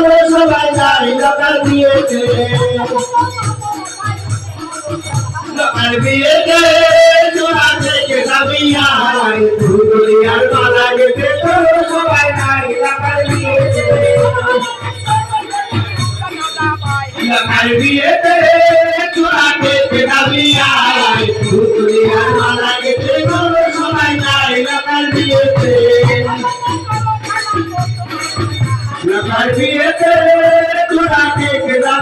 চলো সবাই যাই এলাকার বিয়েতে এলাকার বিয়েতে চূড়া দেখতে দাঁড়িয়ায় দুনিয়ার মালা দেখতে চলো সবাই যাই এলাকার বিয়েতে এলাকার বিয়েতে চূড়া দেখতে দাঁড়িয়ায় দুনিয়ার মালা দেখতে সবাই যাই এলাকার বিয়েতে এলাকার বিয়েতে চূড়া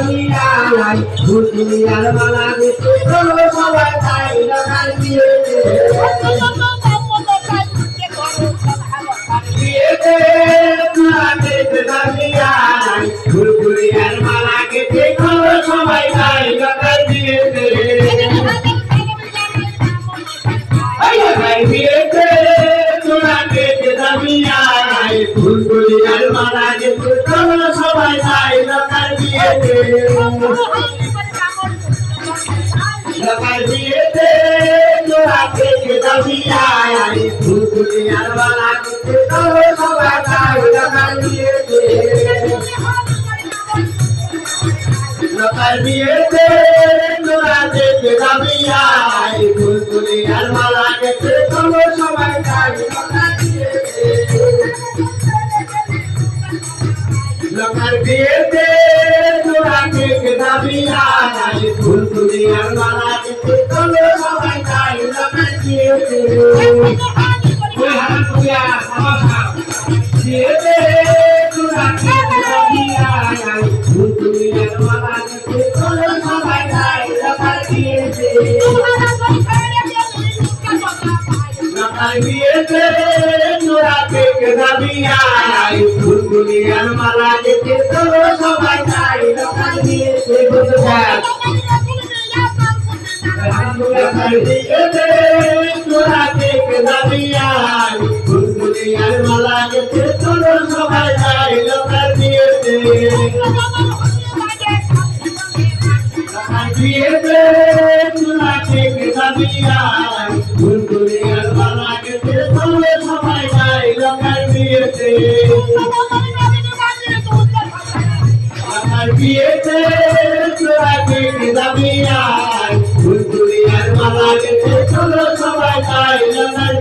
দেখতে দাঁড়িয়ায় দুনিয়ার মালা দেখতে চলো সবাই যাই এলাকার বিয়েতে বিয়েতে এলাকার বিয়েতে এলাকার বিয়েতে চূড়া দেখতে দাঁড়িয়ায় দুনিয়ার মালা দেখতে চলো সবাই যাই এলাকার বিয়েতে লোকাল বিয়েতে তোরা দেখতে যাবি আয় ফুলকুলি আর মালা দেখতে চলো সবাই যাই লোকাল বিয়েতে লোকাল বিয়েতে তোরা দেখতে যাবি আয় ফুলকুলি আর মালা দেখতে চলো সবাই যাই লোকাল বিয়েতে ওই হারাম পুয়া সমস্যা বিয়েতে তোরা দেখতে যাবি আয় ফুলকুলি আর মালা দেখতে যাবি আয় ফুলকুলি আর মালা দেখতে চলো সবাই যাই লোকাল বিয়েতে বসে থাক লোকাল বিয়েতে তোরা দেখতে যাবি আয় ফুলকুলি আর মালা দেখতে চলো সবাই যাই লোকাল বিয়েতে লোকাল বিয়েতে তোরা দেখতে যাবি আয় ফুলকুলি আর মালা দেখতে আমার বিয়েতে তোরা দেখতে যাবি আর ফুলকুলি আর মালা দেখতে চলো সবাই যাই আমার